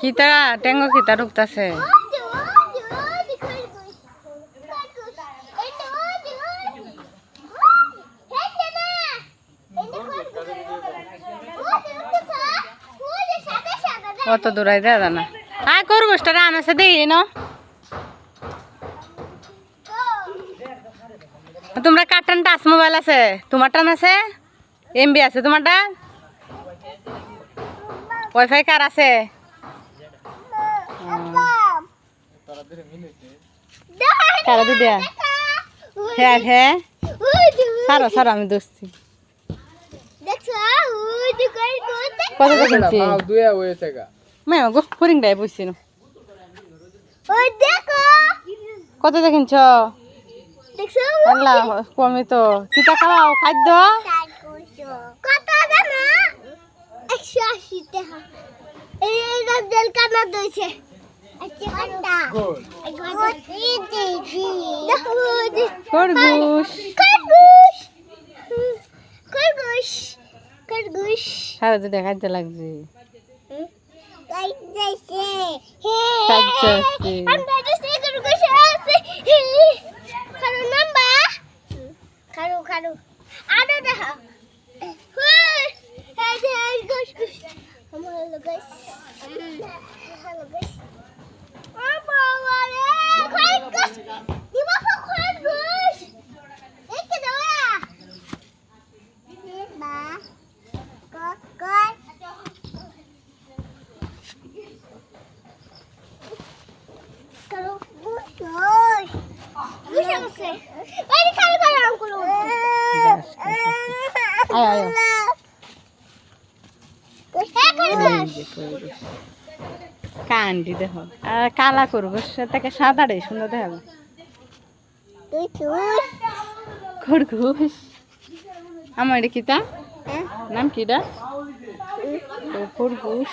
কিতা টেঙ্গো কিতা ঢুকতাছে। কত দূরাই দেয় জানা আয় খরগোশটা রান আছে, দেখি ন তোমরা কার টান টাচ মোবাইল আছে? তোমার টান আছে? এমবি আছে তোমারটা? ওয়াইফাই কার আছে? কারা হ্যাঁ হ্যাঁ। সারো সারো আমি দোষছি কত দেখেছি পাও দুয়া হয়েছে গা। মেয়ে গো ফরিং ডাই বুঝছি না। কত দেখিনছ? কমে তো। কিতা খাওয়াও খাদ্য? একশো আশি টাকা। এই খরগোশ। খরগোশ। খরগোশ। সারা দুটা খাদ্য লাগছে। লাইক যাইছে হে। খাদ্য আছে আমরা যাইছে খরগোশ আছে খারু নাম্বা খারু খারু আরও দেখা এই যে এই গোশ গোশ আমার হলো গোশ হলো গোশ ও বাবা রে খরগোশ দিবা খরগোশ এই কে দাও বা কই করো বুঝোস কান্দি দেখ। আর কালা খরগোশ তাকে সাদা রে সুন্দর তুই খরগোশ। আমার এটা কিতা নাম কিটা ও খরগোশ।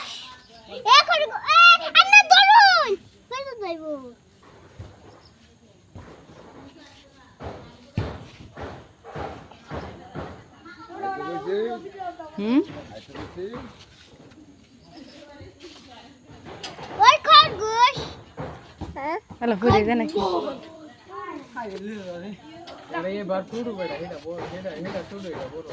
হুম? ওই খরগোশ। হ্যাঁ? হ্যালো ঘুরে দে নাকি? আরে এবার টুডু বেটা এটা বড় এটা এটা টুডু এটা বড়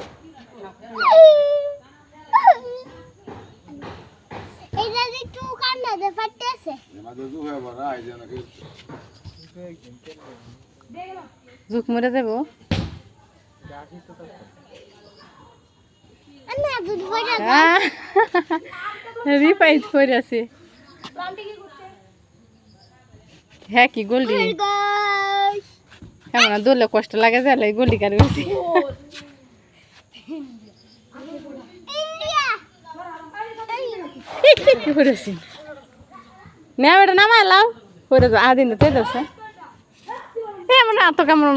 এটা যে কান্না দে ফাটতেছে। জুক মরে যাব আন্না দুধ ভরা যা রিপাইজ করে আছে। হ্যাঁ কি গোল্ডি? কেমন দৌড়লে কষ্ট লাগে যালে গোল্ডি কার বেশি করেছি না বেটা নামাই লাও। করে আদিন তো দেছে এমন এত কেমন